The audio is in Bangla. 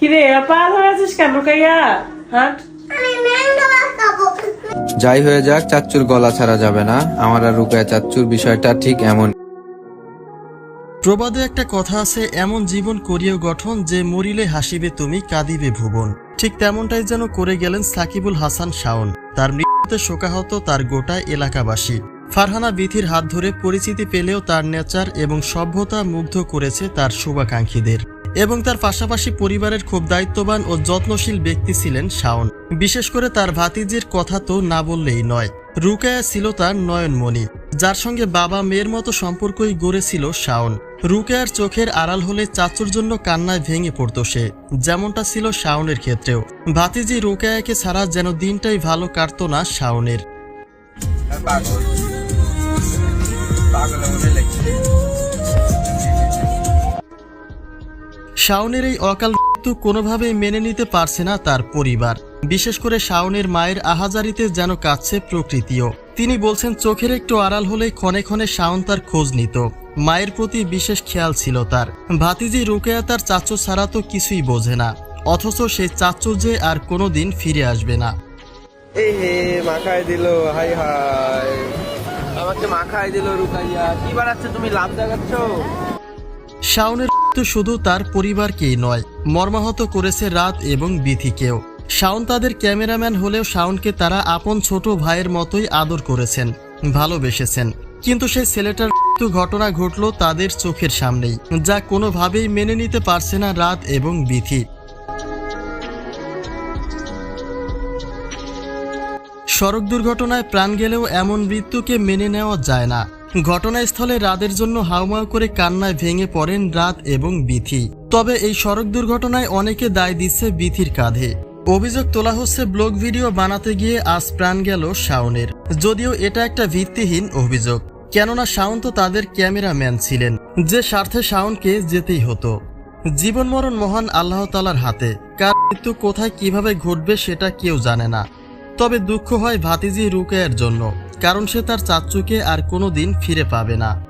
কিরে পাল হয়ে আছিস কেন কাইয়া? হাট? যাই হয়ে যাক চাচ্চুর গলা ছাড়া যাবে না। আমার আর রুকায় চাচ্চুর বিষয়টা ঠিক এমন প্রবাদে একটা কথা আছে এমন জীবন করিয়েও গঠন যে মরিলে হাসিবে তুমি কাঁদিবে ভুবন। ঠিক তেমনটাই যেন করে গেলেন সাকিবুল হাসান শাওন। তার মৃত্যুতে শোকাহত তার গোটা এলাকাবাসী। ফারহানা বিথির হাত ধরে পরিচিতি পেলেও তার নেচার এবং সভ্যতা মুগ্ধ করেছে তার শুভাকাঙ্ক্ষীদের। এবং তার পাশাপাশি পরিবারের খুব দায়িত্ববান ও যত্নশীল ব্যক্তি ছিলেন শাওন। বিশেষ করে তার ভাতিজির কথা তো না বললেই নয়। রুকায়া ছিল তার নয়নমণি, যার সঙ্গে বাবা মেয়ের মতো সম্পর্কই গড়েছিল শাওন। রুকায়ার চোখের আড়াল হলে চাচুর জন্য কান্নায় ভেঙে পড়তো সে, যেমনটা ছিল শাওনের ক্ষেত্রেও। ভাতিজি রুকায়াকে ছাড়া যেন দিনটাই ভালো কাটতো না শাওনের। শাওনের এই অকাল মৃত্যু কোনোভাবেই মেনে নিতে পারছে না তার পরিবার। বিশেষ করে শাওনের মায়ের আহাজারিতে যেন কাঁদছে প্রকৃতিও। তিনি বলছেন চোখের একটু আড়াল হলেই ক্ষণে ক্ষণে শাওন তার খোঁজ নিত। মায়ের প্রতি বিশেষ খেয়াল ছিল তার। ভাতিজি রুকেয়া তার চাচু ছাড়া তো কিছুই বোঝে না। অথচ সেই চাচু যে আর কোনোদিন ফিরে আসবে না। এই হে মাখায় দিল হাই হাই। আমাকে মাখায় দিল রুকাইয়া। কি তুমি? লাভ দেখাচ্ছ? শাওনের শুধু তার পরিবারকেই নয়, মর্মাহত করেছে রাত এবং বিথিকেও। শাওন তাদের ক্যামেরাম্যান হলেও শাওনকে তারা আপন ছোট ভাইয়ের মতোই আদর করেছেন, ভালোবেসেছেন। কিন্তু সেই ছেলেটার ঘটনা ঘটল তাদের চোখের সামনেই, যা কোনোভাবেই মেনে নিতে পারছে না রাত এবং বিথি। সড়ক দুর্ঘটনায় প্রাণ গেলেও এমন মৃত্যুকে মেনে নেওয়া যায় না। ঘটনাস্থলে রাতের জন্য হাউমাউ করে কান্নায় ভেঙে পড়েন রাত এবং বিথি। তবে এই সড়ক দুর্ঘটনায় অনেকে দায় দিচ্ছে বিথির কাঁধে। অভিযোগ তোলা হচ্ছে, ব্লগ ভিডিও বানাতে গিয়ে আজ প্রাণ গেল শাওনের। যদিও এটা একটা ভিত্তিহীন অভিযোগ। কেননা শাওন তো তাদের ক্যামেরাম্যান ছিলেন, যে স্বার্থে শাওনকে যেতেই হতো। জীবন মরণ মহান আল্লাহ তালার হাতে। কার মৃত্যু কোথায় কীভাবে ঘটবে সেটা কেউ জানে না। তবে দুঃখ হয় ভাতিজি রুকেয়ার জন্য। কারণ সে তার চাচ্চুকে আর কোনোদিন ফিরে পাবে না।